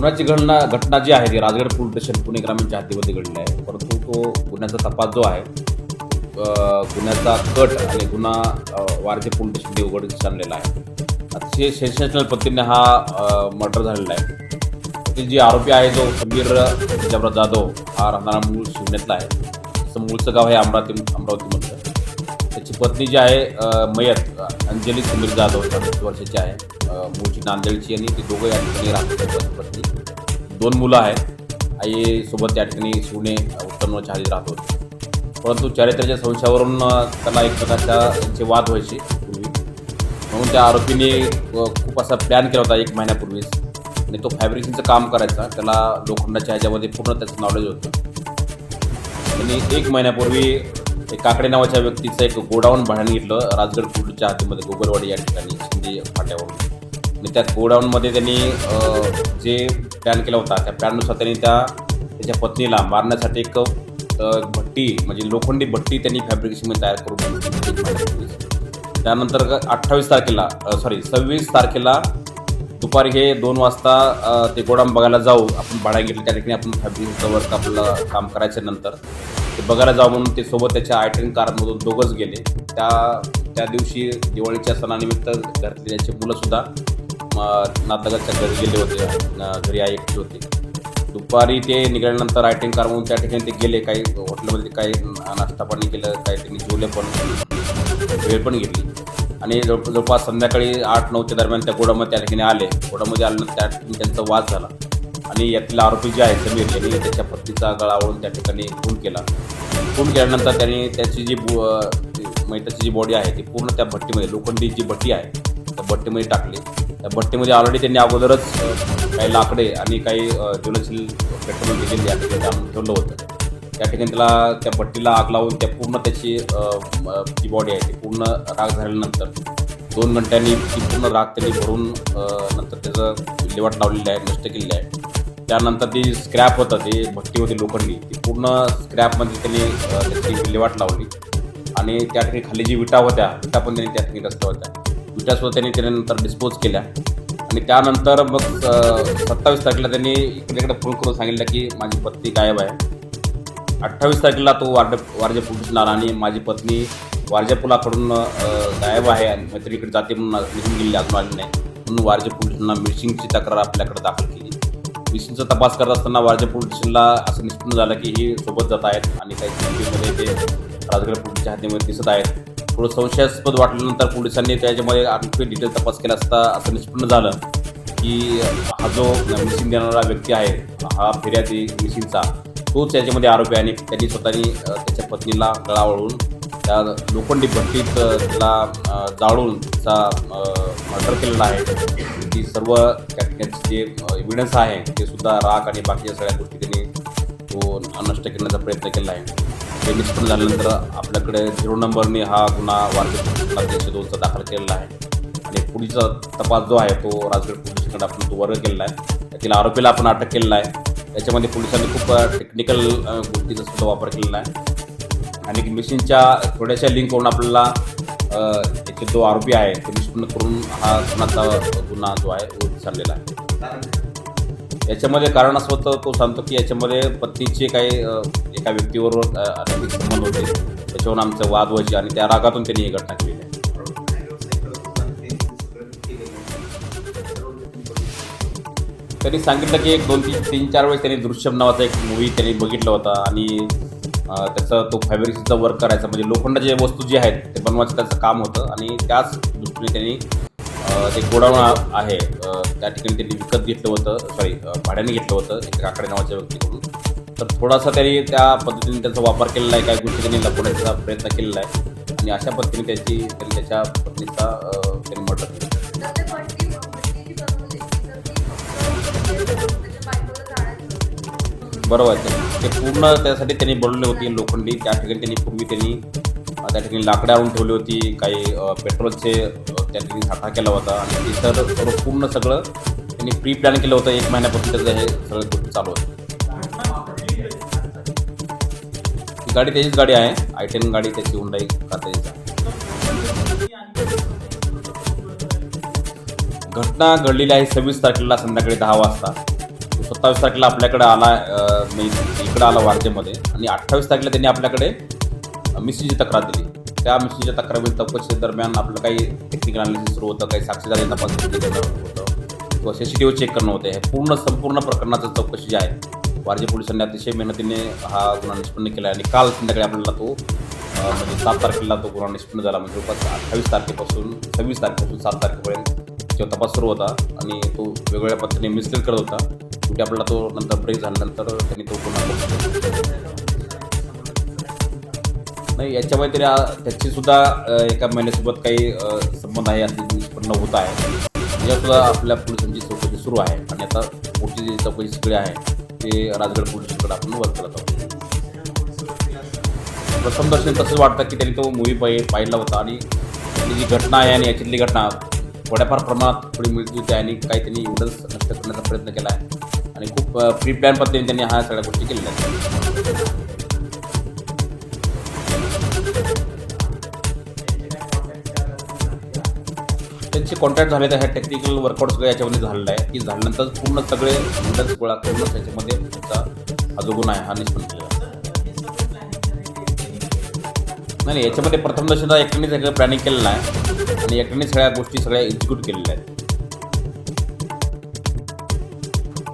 खुनाची घटना घटना जी आहे ती राजगड पोलीस स्टेशन पुणे ग्रामीणच्या हद्दीमध्ये घडली आहे. परंतु तो गुन्ह्याचा तपास जो आहे गुन्ह्याचा कट आणि गुन्हा वारजे पोलीस स्टेशन उघडकीस आणलेला आहे. अतिशय सेन्सेशनल पद्धतीने हा मर्डर झालेला आहे. त्यातील जे आरोपी आहे जो समीर जबरा जाधव हा राहणारा मूळ शिवण्यातला आहे. मूळचं गाव आहे अमरावती अमरावतीमधलं. त्याची पत्नी जी आहे मयत अंजली समीर जाधव चाळीस वर्षाची आहे. मूळची नांदेडची आणि ते दोघं या ठिकाणी राहतात पत्नी दोन मुलं आहेत. आई सोबत त्या ठिकाणी शिवणे उत्पन्नाच्या हाती राहत. होते परंतु चारित्र्याच्या संशयावरून त्याला एक प्रकारच्या त्यांचे वाद व्हायचे पूर्वी. म्हणून त्या आरोपीने खूप असा प्लॅन केला होता एक महिन्यापूर्वीच. आणि तो फॅब्रिकेशनचं काम करायचा. त्याला लोखंडाच्या ह्याच्यामध्ये पूर्ण त्याचं नॉलेज होतं. आणि एक महिन्यापूर्वी एक काकडे नावाच्या व्यक्तीचं एक गोडाऊन भाड्याने घेतलं. राजगड कुर्डच्या हातीमध्ये गोगलवाडी या ठिकाणी शिंदे फाट्यावरून आणि त्या गोडाऊनमध्ये त्यांनी जे प्लॅन केला होता त्या प्लॅननुसार त्यांनी त्या त्याच्या पत्नीला मारण्यासाठी एक भट्टी म्हणजे लोखंडी भट्टी त्यांनी फॅब्रिकेशनमध्ये तयार करून त्यानंतर अठ्ठावीस तारखेला सॉरी सव्वीस तारखेला दुपारी हे दोन वाजता ते गोडाऊन बघायला जाऊ. आपण भाड्या घेतलं त्या ठिकाणी आपण फॅब्रिकेशनचं वर्क आपलं काम करायच्या नंतर. ते बघायला जावं म्हणून ते सोबत त्याच्या आयटन कारमधून दोघंच गेले. त्या त्या दिवशी दिवाळीच्या सणानिमित्त घरातली त्यांची मुलंसुद्धा नातलगाच्या घरी गेले होते घरी आई एकटी होती. दुपारी ते निघाल्यानंतर आयटन कारमधून त्या ठिकाणी ते गेले काही हॉटेलमध्ये काही नाश्ता पाणी केलं काही त्यांनी जेवले पण वेळ पण घेतली. आणि जवळ जवळपास संध्याकाळी आठ नऊच्या दरम्यान त्या गोडामध्ये त्या ठिकाणी आले. गोडामध्ये आल्यानंतर त्या ठिकाणी त्यांचा वाद झाला. आणि यातील आरोपी जे आहे समीर यांनी त्याच्या पत्नीचा गळा ओळून त्या ठिकाणी खून केला. खून केल्यानंतर त्यांनी त्याची जी बु- मैताची जी बॉडी आहे ती पूर्ण त्या भट्टीमध्ये लोखंडी जी भट्टी आहे त्या भट्टीमध्ये टाकली. त्या भट्टीमध्ये ऑलरेडी त्यांनी अगोदरच काही लाकडे आणि काही ज्वलनशील पेट्रोल डिझेल या ठिकाणी आणून ठेवलं होतं. त्या ठिकाणी त्याला त्या भट्टीला आग लावून त्या पूर्ण त्याची जी बॉडी आहे ती पूर्ण राग झाल्यानंतर दोन घंट्यांनी ती पूर्ण राग त्यांनी भरून नंतर त्याचं विल्हेवाट लावलेली आहे नष्ट केलेली आहे. त्यानंतर ती स्क्रॅप होतं ते भट्टी होती लोखंडी. ती पूर्ण स्क्रॅपमध्ये त्यांनी त्याची विल्हेवाट लावली. आणि त्या ठिकाणी खाली जी विटा होत्या विटा पण त्यांनी त्या ठिकाणी रस्त्या होत्या. विटासुद्धा त्यांनी त्यानंतर डिस्पोज केल्या. आणि त्यानंतर मग सत्तावीस तारखेला त्यांनी इकडेकडे फोन करून सांगितलं की माझी पत्नी गायब आहे. अठ्ठावीस तारखेला तो वार्ड वारजे पोलिसला आला आणि माझी पत्नी वारजे पुलाकडून गायब आहे आणि मैत्रिणीकडे जाते म्हणून निघून गेली अजून आली नाही. म्हणून वारजे पोलिसांना मिसिंगची तक्रार आपल्याकडे दाखल केली. मिसिंगचा तपास करत असताना वारजे पोलीस स्टेशनला असं निष्पन्न झालं की ही सोबत जात आहेत आणि काही मध्ये ते राजगड पोलिसच्या हद्दीमध्ये दिसत आहेत. थोडं संशयास्पद वाटल्यानंतर पोलिसांनी त्याच्यामध्ये आणखी डिटेल तपास केला असता असं निष्पन्न झालं की हा जो मिसिंग देणारा व्यक्ती आहे हा फिर्यादी मिसिंगचा तोच याच्यामध्ये आरोपी आहे आणि त्यांनी स्वतःनी त्याच्या पत्नीला गळा वळून त्या लोखंडी भट्टीत त्याला तिला जाळून तिचा मर्डर केलेला आहे. ती सर्व त्या ठिकाणचे जे एव्हिडन्स आहे ते सुद्धा राख आणि बाकीच्या सगळ्या गोष्टी त्यांनी तो नष्ट करण्याचा प्रयत्न केला आहे. ते निष्पन्न झाल्यानंतर आपल्याकडे झिरो नंबरने हा गुन्हा वारजे तीनशे दोनचा दाखल केलेला आहे. आणि पुढचा तपास जो आहे तो राजगड पोलिसांकडे आपण तो वर्ग केलेला आहे. त्यातील आरोपीला आपण अटक केलेला आहे. त्याच्यामध्ये पोलिसांनी खूप टेक्निकल गोष्टीचा सुद्धा वापर केलेला आहे. आणि मिशनच्या थोड्याशा लिंकवरून आपल्याला अ, याचे जो आरोपी आहे तो निष्पन्न करून हा गुन्हाचा गुन्हा जो आहे तो चाललेला आहे. याच्यामध्ये कारण असं होतं तो सांगतो की याच्यामध्ये पत्नीचे काही एका व्यक्तीबरोबर अनैतिक संबंध होते. त्याच्यावरून आमचं वाद व्हायचे आणि त्या रागातून त्यांनी ही घटना केलेली आहे त्यांनी सांगितलं की एक दोन तीन तीन चार वेळेस त्यांनी दृश्यम नावाचा एक मूवी त्यांनी बघितला होता आणि त्याचा तो फॅब्रिक्सचा वर्क करायचा. म्हणजे लोखंडाच्या वस्तू जी आहेत ते बनवायचं त्याचं काम होतं. आणि त्याच दृष्टीने त्यांनी ते गोडाऊन आहे त्या ठिकाणी त्यांनी विकत घेतलं होतं. सॉरी भाड्याने घेतलं होतं एक काकडे नावाच्या व्यक्तीकडून. तर थोडासा त्यांनी त्या पद्धतीने त्याचा वापर केलेला आहे. काही गोष्टी त्यांनी लपवण्याचा प्रयत्न केलेला आहे. आणि अशा पद्धतीने त्याची त्यांनी त्याच्या पत्नीचा त्यांनी मर्डर बरोबर ते पूर्ण त्यासाठी त्यांनी बनवली होती लोखंडी त्या ठिकाणी त्यांनी पूर्वी त्यांनी त्या ठिकाणी लाकडं आणून ठेवली होती काही पेट्रोलचे त्या ठिकाणी साठा केला होता आणि इतर सर्व पूर्ण सगळं त्यांनी प्री प्लॅन केलं होतं. एक महिन्यापासून त्याचं हे सगळं गोष्टी चालू होतं. ही गाडी त्याचीच गाडी आहे. आय टेन गाडी त्याची हुंडाई त्याची घटना घडलेली आहे सव्वीस तारखेला संध्याकाळी दहा वाजता. सत्तावीस तारखेला आपल्याकडे आला अं, इकडं आला वारजेमध्ये आणि अठ्ठावीस तारखेला त्यांनी आपल्याकडे मिस्त्रीची तक्रार दिली. त्या मिस्त्रीच्या तक्रारी चौकशी दरम्यान आपलं काही टेक्निकल अनालिसिस सुरू होतं काही साक्षीदार तपासणी होतं किंवा C C T V check करणं होतं हे पूर्ण संपूर्ण प्रकरणाचं चौकशी जी आहे वारजे पोलिसांनी अतिशय मेहनतीने हा गुन्हा निष्पन्न केला आणि काल संध्याकाळी आपल्याला तो म्हणजे सात तारखेला तो गुन्हा निष्पन्न झाला. म्हणजे जवळपास अठ्ठावीस तारखेपासून सव्वीस तारखेपासून सात तारखेपर्यंत त्याचा तपास सुरू होता. आणि तो वेगवेगळ्या पद्धतीने मिसलीड करत होता. शेवटी आपल्याला तो नंतर ब्रेक झाल्यानंतर त्यांनी तो पुन्हा नाही याच्यामुळे तरी त्याची सुद्धा एका महिन्यासोबत काही संबंध आहे असं निष्पन्न होत आहे. सुद्धा आपल्या पोलिसांची चौकशी सुरू आहे. आणि आता पुढची जी चौकशी सगळी आहे ते राजगड पोलिसांकडे आपण वर्क करत आहोत. प्रथम दर्शन तसंच वाटतं की त्यांनी तो मूवी पाहि पाहिला होता. आणि त्यांनी जी घटना आहे आणि याच्यातली घटना थोड्याफार प्रमाणात थोडी मिळती होती आणि काही त्यांनी एवढंच नष्ट करण्याचा प्रयत्न केला आहे. आणि खूप प्री प्लॅन पद्धतीने त्यांनी ह्या सगळ्या गोष्टी केलेल्या आहेत. त्यांचे कॉन्टॅक्ट झाले तर ह्या टेक्निकल वर्कआउट सगळं याच्यामध्ये झालेलं आहे. की झाल्यानंतर पूर्ण सगळे मंडळ गोळा करून त्याच्यामध्ये त्यांचा हा जो गुन्हा आहे हा निष्पन्न केला नाही याच्यामध्ये प्रथम दर्शनचा एकट्याने सगळं प्लॅनिंग केलेलं आहे. आणि एकट्याने सगळ्या गोष्टी सगळ्या एक्झिक्यूट केलेल्या आहेत.